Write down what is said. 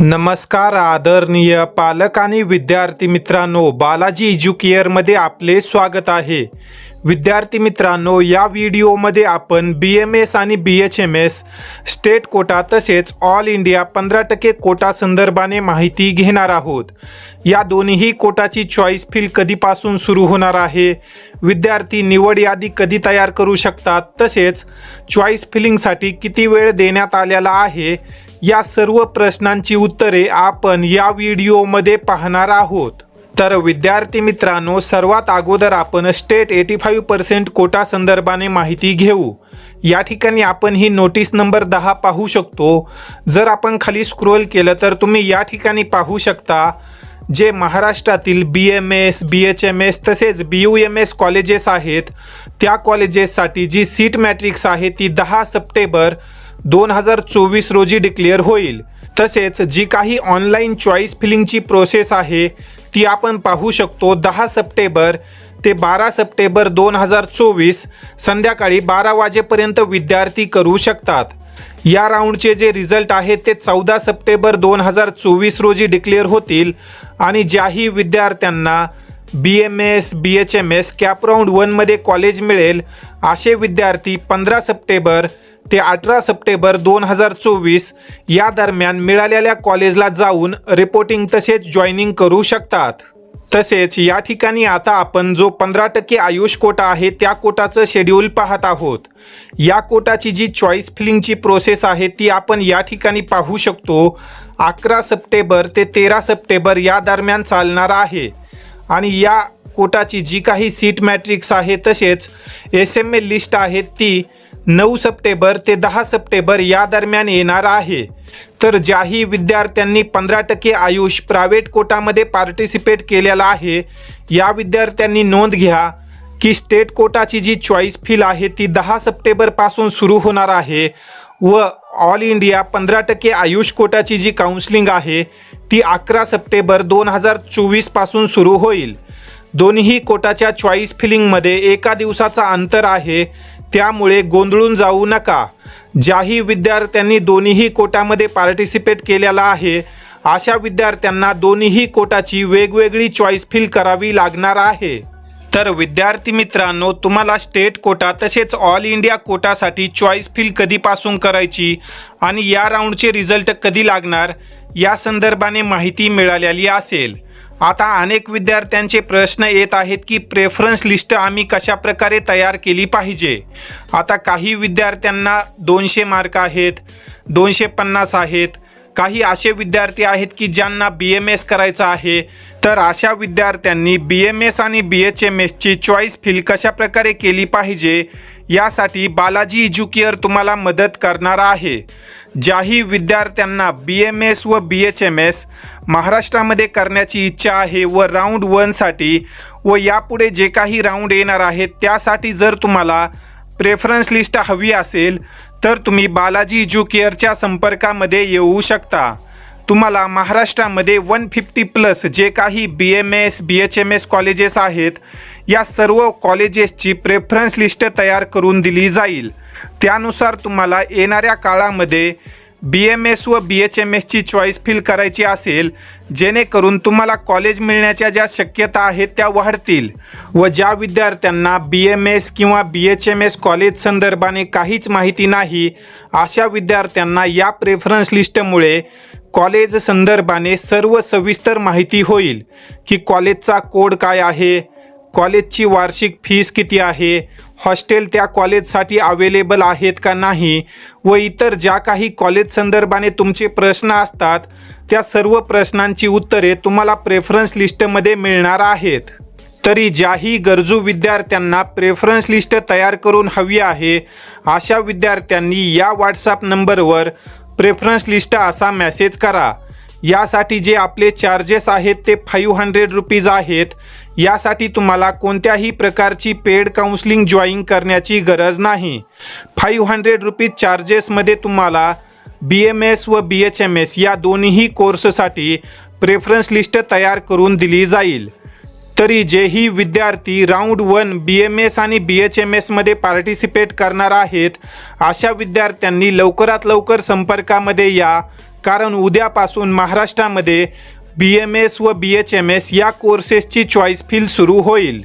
नमस्कार आदरणीय पालक आणि विद्यार्थी मित्रांनो बालाजी एज्युकेअरमध्ये आपले स्वागत आहे. विद्यार्थी मित्रांनो या व्हिडिओमध्ये आपण बी एम एस आणि B H M S state quota तसेच ऑल इंडिया पंधरा टक्के कोटा संदर्भाने माहिती घेणार आहोत. या दोन्ही कोटाची चॉईस फील कधीपासून सुरू होणार आहे? विद्यार्थी निवड यादी कधी तयार करू शकतात? तसेच चॉईस फिलिंगसाठी किती वेळ देण्यात आलेला आहे? या सर्व प्रश्नांची उत्तरे आपण या व्हिडिओमध्ये पाहणार आहोत. तर विद्यार्थी मित्रांनो सर्वात अगोदर आपण state eighty five percent quota संदर्भाने माहिती घेऊ. या ठिकाणी आपण ही नोटीस नंबर दहा पाहू शकतो. जर आपण खाली स्क्रोल केलं तर तुम्ही या ठिकाणी पाहू शकता जे महाराष्ट्रातील B M S B H M S तसेच B U M S colleges आहेत. त्या कॉलेजेससाठी जी सीट मॅट्रिक्स आहे ती दहा सप्टेंबर दोन हजार चोवीस रोजी डिक्लेअर होईल. तसेच जी काही ऑनलाईन चॉईस फिलिंगची प्रोसेस आहे ती आपण पाहू शकतो दहा सप्टेंबर ते बारा सप्टेंबर दोन हजार चोवीस संध्याकाळी बारा वाजेपर्यंत विद्यार्थी करू शकतात. या राऊंडचे जे रिझल्ट आहेत ते चौदा सप्टेंबर दोन हजार चोवीस रोजी डिक्लेअर होतील आणि ज्याही विद्यार्थ्यांना B M S B H M S CAP round वनमध्ये कॉलेज मिळेल असे विद्यार्थी पंधरा सप्टेंबर ते अठरा सप्टेंबर दोन हजार चोवीस या दरम्यान मिळालेल्या कॉलेजला जाऊन रिपोर्टिंग तसेच जॉईनिंग करू शकतात. तसेच या ठिकाणी आता आपण जो पंधरा टक्के आयुष कोटा आहे त्या कोटाचं शेड्यूल पाहत आहोत. या कोटाची जी चॉईस फिलिंगची प्रोसेस आहे ती आपण या ठिकाणी पाहू शकतो. अकरा सप्टेंबर ते तेरा सप्टेंबर या दरम्यान चालणार आहे. आणि या कोटाची जी काही सीट मॅट्रिक्स आहे तसेच एस एम ए लिस्ट आहे ती नऊ सप्टेंबर ते दहा सप्टेंबर या दरम्यान येणार आहे. तर ज्याही विद्यार्थ्यांनी पंधरा टक्के आयुष प्रायव्हेट कोटामध्ये पार्टिसिपेट केलेला आहे. या विद्यार्थ्यांनी नोंद घ्या की स्टेट कोटाची जी चॉईस फील आहे ती दहा सप्टेंबरपासून सुरू होणार आहे व ऑल इंडिया पंधरा टक्के आयुष कोटाची जी काउन्सिलिंग आहे ती अकरा सप्टेंबर दोन हजार चोवीसपासून सुरू होईल. दोन्ही कोटाच्या चॉईस फिलिंगमध्ये एका दिवसाचा अंतर आहे. त्यामुळे गोंधळून जाऊ नका. ज्याही विद्यार्थ्यांनी दोन्हीही कोटामध्ये पार्टिसिपेट केलेला आहे अशा विद्यार्थ्यांना दोन्हीही कोटाची वेगवेगळी चॉईस फिल करावी लागणार आहे. तर विद्यार्थी मित्रांनो तुम्हाला स्टेट कोटा तसेच ऑल इंडिया कोटासाठी चॉईस फिल कधीपासून करायची आणि या राऊंडचे रिझल्ट कधी लागणार या संदर्भाने माहिती मिळालेली असेल. आता अनेक विद्यार्थ्यांचे प्रश्न येत आहेत की प्रेफरन्स लिस्ट आम्ही कशा प्रकारे तयार केली पाहिजे? आता काही विद्यार्थ्यांना दोनशे मार्क आहेत दोनशे पन्नास आहेत. काही असे विद्यार्थी आहेत की ज्यांना बी एम एस करायचं आहे. तर अशा विद्यार्थ्यांनी बी एम एस आणि बी एच एम एसची चॉईस फिल कशा प्रकारे केली पाहिजे? यासाठी बालाजी एज्युकेअर तुम्हाला मदत करणार आहे. ज्याही विद्यार्थ्यांना बी एम एस व बी एच एम एस महाराष्ट्रामध्ये करण्याची इच्छा आहे व राऊंड वनसाठी व यापुढे जे काही राऊंड येणार आहेत त्यासाठी जर तुम्हाला प्रेफरन्स लिस्ट हवी असेल तर तुम्ही बालाजी एज्युकेअरच्या संपर्कामध्ये येऊ शकता. तुम्हाला महाराष्ट्रामध्ये वन फिफ्टी प्लस जे काही B M S B H M S colleges आहेत या सर्व कॉलेजेसची प्रेफरन्स लिस्ट तयार करून दिली जाईल. त्यानुसार तुम्हाला येणाऱ्या काळामध्ये बी एम एस व बी एच एम एसची चॉईस फिल करायची असेल जेणेकरून तुम्हाला कॉलेज मिळण्याच्या ज्या शक्यता आहेत त्या वाढतील. व ज्या विद्यार्थ्यांना बी एम एस किंवा B H M S college संदर्भाने काहीच माहिती नाही अशा विद्यार्थ्यांना या प्रेफरन्स लिस्टमुळे कॉलेज संदर्भाने सर्व सविस्तर माहिती होईल की कॉलेजचा कोड काय आहे कॉलेजची वार्षिक फीस किती आहे? हॉस्टेल त्या कॉलेजसाठी अवेलेबल आहेत का नाही? व इतर ज्या काही कॉलेज संदर्भाने तुमचे प्रश्न असतात त्या सर्व प्रश्नांची उत्तरे तुम्हाला प्रेफरन्स लिस्टमध्ये मिळणार आहेत. तरी ज्याही गरजू विद्यार्थ्यांना प्रेफरन्स लिस्ट तयार करून हवी आहे अशा विद्यार्थ्यांनी या व्हॉट्सॲप नंबरवर प्रेफरन्स लिस्ट असा मेसेज करा. यासाठी जे आपले चार्जेस आहेत ते फाईव्ह हंड्रेड रुपीज आहेत. यासाठी तुम्हाला कोणत्याही प्रकारची पेड काउन्सलिंग जॉईन करण्याची गरज नाही. फाईव्ह हंड्रेड रुपीज चार्जेसमध्ये तुम्हाला बी एम एस व बी एच एम एस या दोन्ही कोर्ससाठी प्रेफरन्स लिस्ट तयार करून दिली जाईल. तरी जेही विद्यार्थी round one B M S आणि बी एच एम एसमध्ये पार्टिसिपेट करणार आहेत अशा विद्यार्थ्यांनी लवकरात लवकर संपर्कामध्ये या. कारण उद्यापासून महाराष्ट्रामध्ये बी एम एस व बी एच एम एस या कोर्सेसची चॉईस फील सुरू होईल.